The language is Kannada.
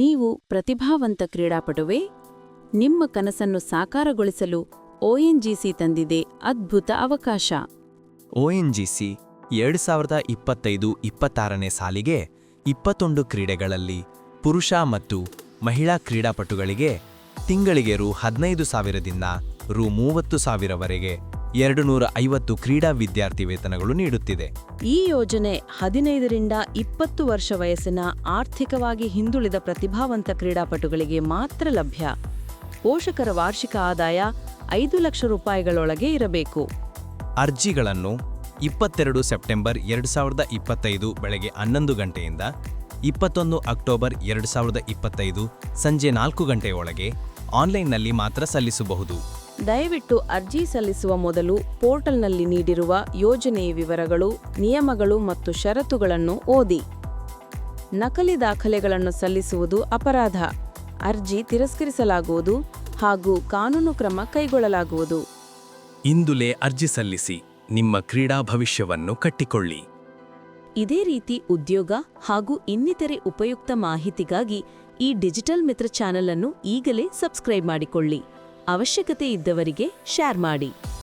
ನೀವು ಪ್ರತಿಭಾವಂತ ಕ್ರೀಡಾಪಟುವೆ, ನಿಮ್ಮ ಕನಸನ್ನು ಸಾಕಾರಗೊಳಿಸಲು ಒಎನ್ಜಿಸಿ ತಂದಿದೆ ಅದ್ಭುತ ಅವಕಾಶ. ಒಎನ್ಜಿಸಿ ಎರಡು ಸಾವಿರದ ಇಪ್ಪತ್ತೈದು ಇಪ್ಪತ್ತಾರನೇ ಸಾಲಿಗೆ ಇಪ್ಪತ್ತೊಂದು ಕ್ರೀಡೆಗಳಲ್ಲಿ ಪುರುಷ ಮತ್ತು ಮಹಿಳಾ ಕ್ರೀಡಾಪಟುಗಳಿಗೆ ತಿಂಗಳಿಗೆ ರು ಹದಿನೈದು ಸಾವಿರದಿಂದ ರು ಮೂವತ್ತು ಸಾವಿರವರೆಗೆ ಎರಡು ನೂರ ಐವತ್ತು ಕ್ರೀಡಾ ವಿದ್ಯಾರ್ಥಿ ವೇತನಗಳು ನೀಡುತ್ತಿದೆ. ಈ ಯೋಜನೆ ಹದಿನೈದರಿಂದ ಇಪ್ಪತ್ತು ವರ್ಷ ವಯಸ್ಸಿನ ಆರ್ಥಿಕವಾಗಿ ಹಿಂದುಳಿದ ಪ್ರತಿಭಾವಂತ ಕ್ರೀಡಾಪಟುಗಳಿಗೆ ಮಾತ್ರ ಲಭ್ಯ. ಪೋಷಕರ ವಾರ್ಷಿಕ ಆದಾಯ ಐದು ಲಕ್ಷ ರೂಪಾಯಿಗಳೊಳಗೆ ಇರಬೇಕು. ಅರ್ಜಿಗಳನ್ನು ಇಪ್ಪತ್ತೆರಡು ಸೆಪ್ಟೆಂಬರ್ ಎರಡು ಸಾವಿರದ ಇಪ್ಪತ್ತೈದು ಬೆಳಗ್ಗೆ ಹನ್ನೊಂದು ಗಂಟೆಯಿಂದ ಇಪ್ಪತ್ತೊಂದು ಅಕ್ಟೋಬರ್ ಎರಡು ಸಾವಿರದ ಇಪ್ಪತ್ತೈದು ಸಂಜೆ ನಾಲ್ಕು ಗಂಟೆಯೊಳಗೆ ಆನ್ಲೈನ್ನಲ್ಲಿ ಮಾತ್ರ ಸಲ್ಲಿಸಬಹುದು. ದಯವಿಟ್ಟು ಅರ್ಜಿ ಸಲ್ಲಿಸುವ ಮೊದಲು ಪೋರ್ಟಲ್ನಲ್ಲಿ ನೀಡಿರುವ ಯೋಜನೆಯ ವಿವರಗಳು ನಿಯಮಗಳು ಮತ್ತು ಷರತ್ತುಗಳನ್ನು ಓದಿ. ನಕಲಿ ದಾಖಲೆಗಳನ್ನು ಸಲ್ಲಿಸುವುದು ಅಪರಾಧ. ಅರ್ಜಿ ತಿರಸ್ಕರಿಸಲಾಗುವುದು ಹಾಗೂ ಕಾನೂನು ಕ್ರಮ ಕೈಗೊಳ್ಳಲಾಗುವುದು. ಇಂದುಲೇ ಅರ್ಜಿ ಸಲ್ಲಿಸಿ ನಿಮ್ಮ ಕ್ರೀಡಾ ಭವಿಷ್ಯವನ್ನು ಕಟ್ಟಿಕೊಳ್ಳಿ. ಇದೇ ರೀತಿ ಉದ್ಯೋಗ ಹಾಗೂ ಇನ್ನಿತರೆ ಉಪಯುಕ್ತ ಮಾಹಿತಿಗಾಗಿ ಈ ಡಿಜಿಟಲ್ ಮಿತ್ರ ಚಾನೆಲ್ ಅನ್ನು ಈಗಲೇ ಸಬ್ಸ್ಕ್ರೈಬ್ ಮಾಡಿಕೊಳ್ಳಿ. ಅವಶ್ಯಕತೆ ಇದ್ದವರಿಗೆ ಶೇರ್ ಮಾಡಿ.